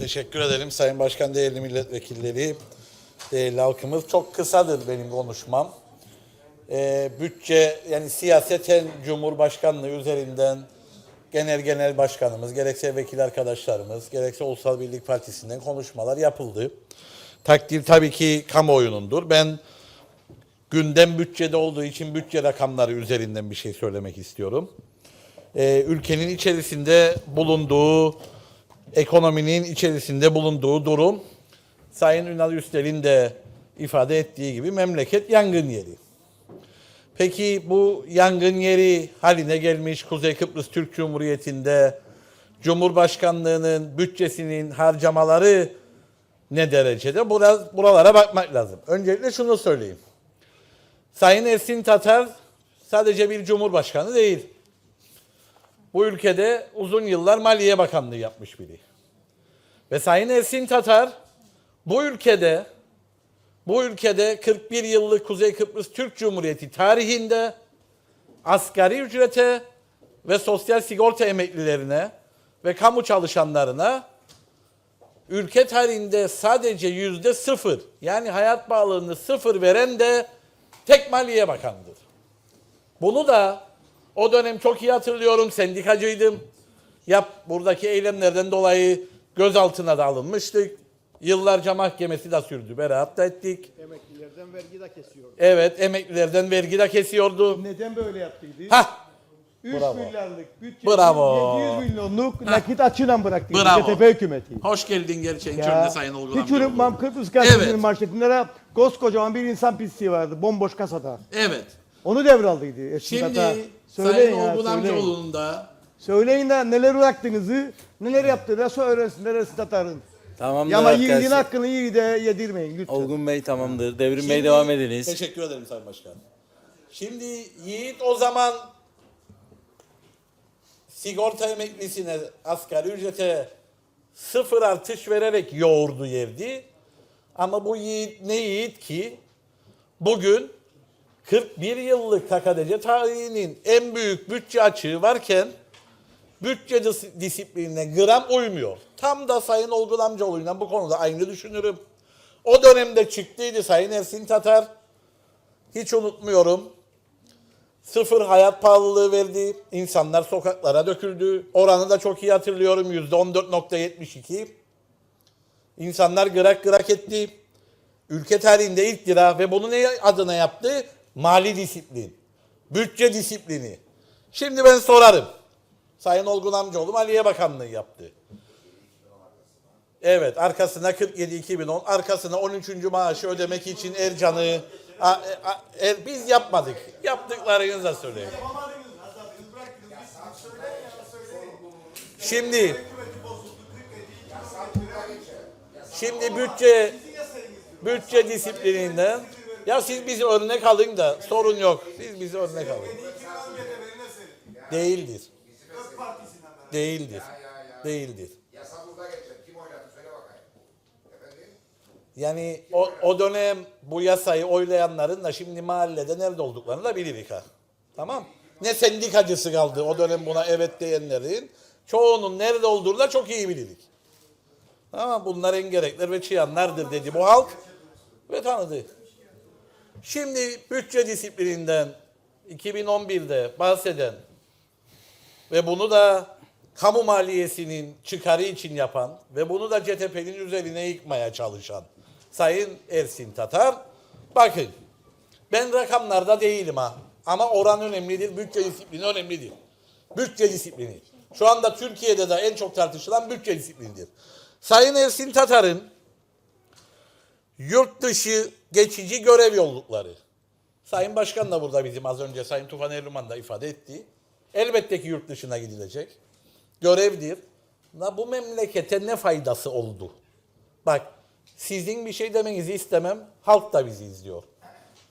Teşekkür ederim Sayın Başkan, değerli milletvekilleri, değerli halkımız. Çok kısadır benim konuşmam. Ee, bütçe yani siyaseten Cumhurbaşkanlığı üzerinden genel genel başkanımız, gerekse vekil arkadaşlarımız, gerekse Ulusal Birlik Partisi'nden konuşmalar yapıldı. Takdir tabii ki kamuoyunundur. Ben gündem bütçede olduğu için bütçe rakamları üzerinden bir şey söylemek istiyorum. Ee, ülkenin içerisinde bulunduğu ekonominin içerisinde bulunduğu durum Sayın Ünal Üstel'in de ifade ettiği gibi memleket yangın yeri. Peki bu yangın yeri haline gelmiş Kuzey Kıbrıs Türk Cumhuriyeti'nde Cumhurbaşkanlığının bütçesinin harcamaları ne derecede? Biraz buralara bakmak lazım. Öncelikle şunu söyleyeyim. Sayın Ersin Tatar sadece bir cumhurbaşkanı değil. Bu ülkede uzun yıllar Maliye Bakanlığı yapmış biri. Ve Sayın Ersin Tatar bu ülkede bu ülkede 41 yıllık Kuzey Kıbrıs Türk Cumhuriyeti tarihinde asgari ücrete ve sosyal sigorta emeklilerine ve kamu çalışanlarına ülke tarihinde sadece yüzde sıfır yani hayat bağlılığını sıfır veren de tek Maliye Bakanı'dır. Bunu da o dönem çok iyi hatırlıyorum. Sendikacıydım. Yap buradaki eylemlerden dolayı gözaltına da alınmıştık. Yıllarca mahkemesi de sürdü. Beraat da ettik. Emeklilerden vergi de kesiyor. Evet emeklilerden vergi de kesiyordu. Neden böyle yaptıydı? Hah 3 bravo. milyarlık bütçe Bravo. 700 milyonluk nakit açığıyla bıraktıydı Bravo. CTP hükümeti. hoş geldin Ya, köründe Sayın Olgun Hiç unutmam amcaoğlu. Kıbrıs gazetesinin Evet. manşetinde koskocaman bir insan pisliği vardı bomboş kasada. Evet. Onu devraldıydı Eşkin Şimdi Sayın Söyleyin ya Olgun söyleyin. amcaoğlu'nun da Söyleyin de neler bıraktığınızı, neler yaptığını söylesinler Eşkin Tatar'ın. Tamamdır Ya ama yiğidin arkadaşlar. hakkını iyi de yedirmeyin lütfen. Olgun Bey tamamdır. Devrim Bey Şimdi- devam ediniz. Teşekkür ederim Sayın Başkan. Şimdi Yiğit o zaman sigorta emeklisine asgari ücrete sıfır artış vererek yoğurdu yerdi. Ama bu Yiğit ne Yiğit ki bugün 41 yıllık KKDC tarihinin en büyük bütçe açığı varken bütçe dis- disiplinine gram uymuyor. Tam da Sayın Olgun amcaoğlu'yla bu konuda aynı düşünürüm. O dönemde çıktıydı Sayın Ersin Tatar. Hiç unutmuyorum. Sıfır hayat pahalılığı verdi. İnsanlar sokaklara döküldü. Oranı da çok iyi hatırlıyorum. Yüzde 14.72. İnsanlar gırak gırak etti. Ülke tarihinde ilk lira ve bunu ne adına yaptı? Mali disiplin. Bütçe disiplini. Şimdi ben sorarım. Sayın Olgun amcaoğlu Maliye Bakanlığı yaptı. Evet arkasına 47-2010 arkasına 13. maaşı ödemek için Ercan'ı a- a- er- biz yapmadık. Yaptıklarınızı da söyleyin. Şimdi Şimdi bütçe bütçe disiplininden ya siz bizi örnek alın da sorun yok. Siz bizi örnek alın. Değildir. Değildir. Değildir. Yani o, o dönem bu yasayı oylayanların da şimdi mahallede nerede olduklarını da biliriz ha. Tamam. Ne sendikacısı kaldı o dönem buna evet diyenlerin. Çoğunun nerede olduğunu da çok iyi bilirdik. Ama bunlar engerekler ve çıyanlardır dedi bu halk ve tanıdı. Şimdi bütçe disiplininden 2011'de bahseden ve bunu da kamu maliyesinin çıkarı için yapan ve bunu da CTP'nin üzerine yıkmaya çalışan Sayın Ersin Tatar. Bakın ben rakamlarda değilim ha ama oran önemlidir, bütçe disiplini önemlidir. Bütçe disiplini. Şu anda Türkiye'de de en çok tartışılan bütçe disiplinidir. Sayın Ersin Tatar'ın yurt dışı geçici görev yollukları. Sayın Başkan da burada bizim az önce Sayın Tufan Erluman da ifade etti. Elbette ki yurt dışına gidilecek. Görevdir. Na bu memlekete ne faydası oldu? Bak sizin bir şey demenizi istemem. Halk da bizi izliyor.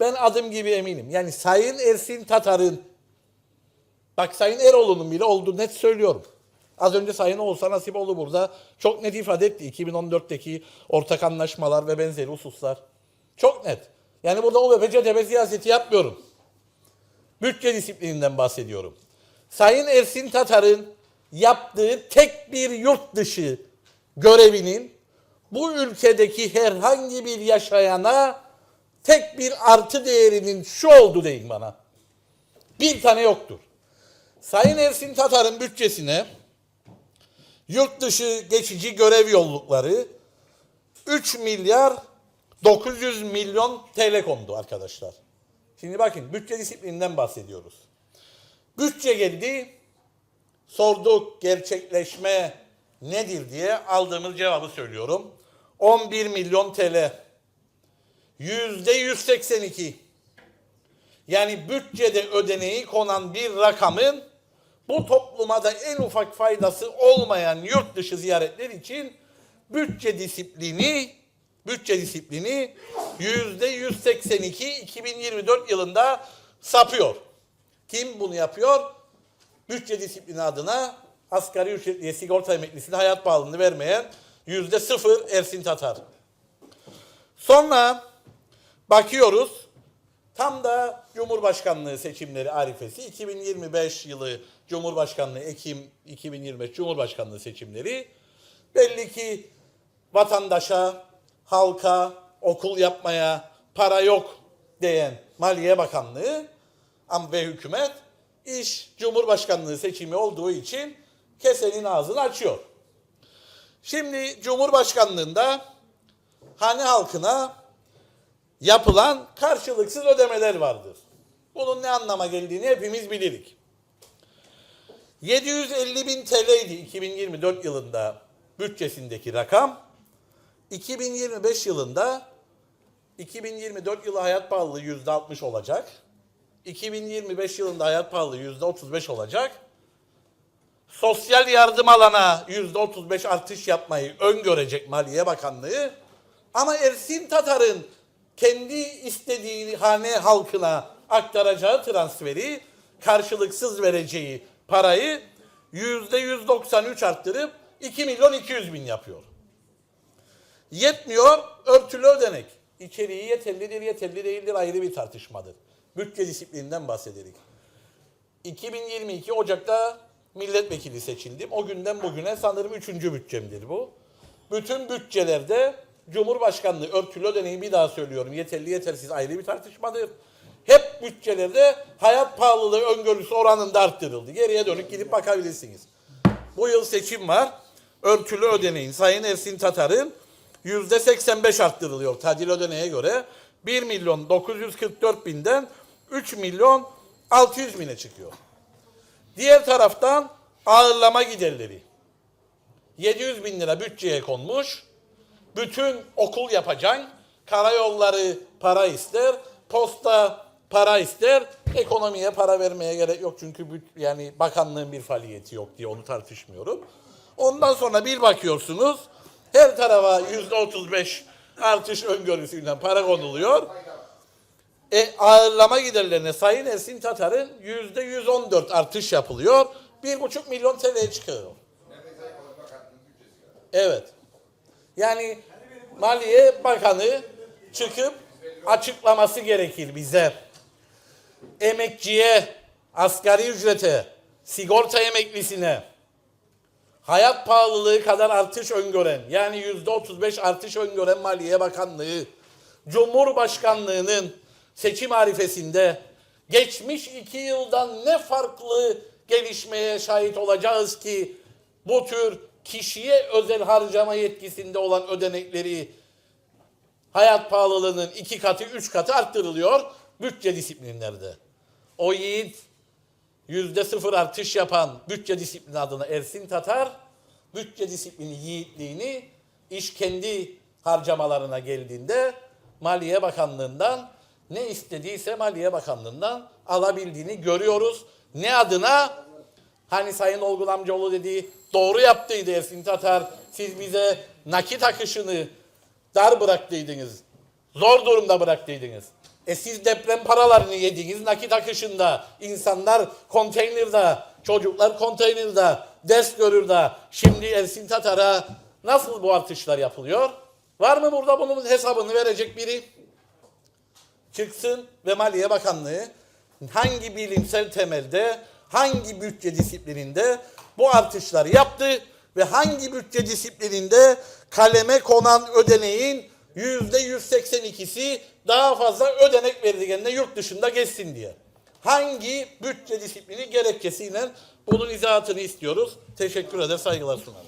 Ben adım gibi eminim. Yani Sayın Ersin Tatar'ın bak Sayın Eroğlu'nun bile oldu net söylüyorum. Az önce Sayın Oğuzhan Nasipoğlu burada çok net ifade etti. 2014'teki ortak anlaşmalar ve benzeri hususlar. Çok net. Yani burada OBP CTP siyaseti yapmıyorum. Bütçe disiplininden bahsediyorum. Sayın Ersin Tatar'ın yaptığı tek bir yurt dışı görevinin bu ülkedeki herhangi bir yaşayana tek bir artı değerinin şu oldu deyin bana. Bir tane yoktur. Sayın Ersin Tatar'ın bütçesine yurt dışı geçici görev yollukları 3 milyar 900 milyon TL kondu arkadaşlar. Şimdi bakın bütçe disiplininden bahsediyoruz. Bütçe geldi, sorduk gerçekleşme nedir diye aldığımız cevabı söylüyorum. 11 milyon TL. Yüzde 182. Yani bütçede ödeneği konan bir rakamın bu topluma da en ufak faydası olmayan yurt dışı ziyaretler için bütçe disiplini bütçe disiplini yüzde 182 2024 yılında sapıyor. Kim bunu yapıyor? Bütçe disiplini adına asgari ücretliye sigorta emeklisine hayat pahalılığını vermeyen yüzde sıfır Ersin Tatar. Sonra bakıyoruz tam da Cumhurbaşkanlığı seçimleri arifesi 2025 yılı Cumhurbaşkanlığı Ekim 2025 Cumhurbaşkanlığı seçimleri belli ki vatandaşa, halka, okul yapmaya para yok diyen Maliye Bakanlığı ve hükümet iş Cumhurbaşkanlığı seçimi olduğu için kesenin ağzını açıyor. Şimdi Cumhurbaşkanlığında hane halkına yapılan karşılıksız ödemeler vardır. Bunun ne anlama geldiğini hepimiz bilirik. 750 bin TL idi 2024 yılında bütçesindeki rakam. 2025 yılında 2024 yılı hayat pahalılığı %60 olacak. 2025 yılında hayat pahalılığı %35 olacak. Sosyal yardım alana %35 artış yapmayı öngörecek Maliye Bakanlığı. Ama Ersin Tatar'ın kendi istediği hane halkına aktaracağı transferi karşılıksız vereceği parayı %193 arttırıp 2 milyon 200 bin yapıyor. Yetmiyor örtülü ödenek. İçeriği yeterlidir yeterli değildir ayrı bir tartışmadır. Bütçe disiplininden bahsedelim. 2022 Ocak'ta milletvekili seçildim. O günden bugüne sanırım üçüncü bütçemdir bu. Bütün bütçelerde Cumhurbaşkanlığı örtülü ödeneği bir daha söylüyorum. Yeterli yetersiz ayrı bir tartışmadır. Hep bütçelerde hayat pahalılığı öngörüsü oranında arttırıldı. Geriye dönük gidip bakabilirsiniz. Bu yıl seçim var. Örtülü ödeneğin Sayın Ersin Tatar'ın yüzde 85 arttırılıyor tadil ödeneğe göre. 1 milyon 944 binden 3 milyon 600 bine çıkıyor. Diğer taraftan ağırlama giderleri. 700 bin lira bütçeye konmuş. Bütün okul yapacaksın. Karayolları para ister. Posta para ister. Ekonomiye para vermeye gerek yok. Çünkü büt- yani bakanlığın bir faaliyeti yok diye onu tartışmıyorum. Ondan sonra bir bakıyorsunuz her tarafa yüzde 35 artış öngörüsüyle para konuluyor. E, ağırlama giderlerine Sayın Ersin Tatar'ın yüzde 114 artış yapılıyor. 1,5 milyon TL çıkıyor. Evet. Yani Maliye Bakanı çıkıp açıklaması gerekir bize. Emekçiye, asgari ücrete, sigorta emeklisine, hayat pahalılığı kadar artış öngören, yani yüzde 35 artış öngören Maliye Bakanlığı, Cumhurbaşkanlığının seçim arifesinde geçmiş iki yıldan ne farklı gelişmeye şahit olacağız ki bu tür kişiye özel harcama yetkisinde olan ödenekleri hayat pahalılığının iki katı, üç katı arttırılıyor bütçe disiplinlerde. O yiğit yüzde sıfır artış yapan bütçe disiplini adına Ersin Tatar, bütçe disiplini yiğitliğini iş kendi harcamalarına geldiğinde Maliye Bakanlığı'ndan ne istediyse Maliye Bakanlığı'ndan alabildiğini görüyoruz. Ne adına? Hani Sayın Olgun amcaoğlu dediği doğru yaptıydı Ersin Tatar. Siz bize nakit akışını dar bıraktıydınız. Zor durumda bıraktıydınız. E siz deprem paralarını yediniz nakit akışında. İnsanlar konteynerde, çocuklar konteynerde, ders görür de. Şimdi Ersin Tatar'a nasıl bu artışlar yapılıyor? Var mı burada bunun hesabını verecek biri? çıksın ve Maliye Bakanlığı hangi bilimsel temelde, hangi bütçe disiplininde bu artışları yaptı ve hangi bütçe disiplininde kaleme konan ödeneğin yüzde 182'si daha fazla ödenek verildiğinde yurt dışında geçsin diye. Hangi bütçe disiplini gerekçesiyle bunun izahatını istiyoruz. Teşekkür eder, saygılar sunarım.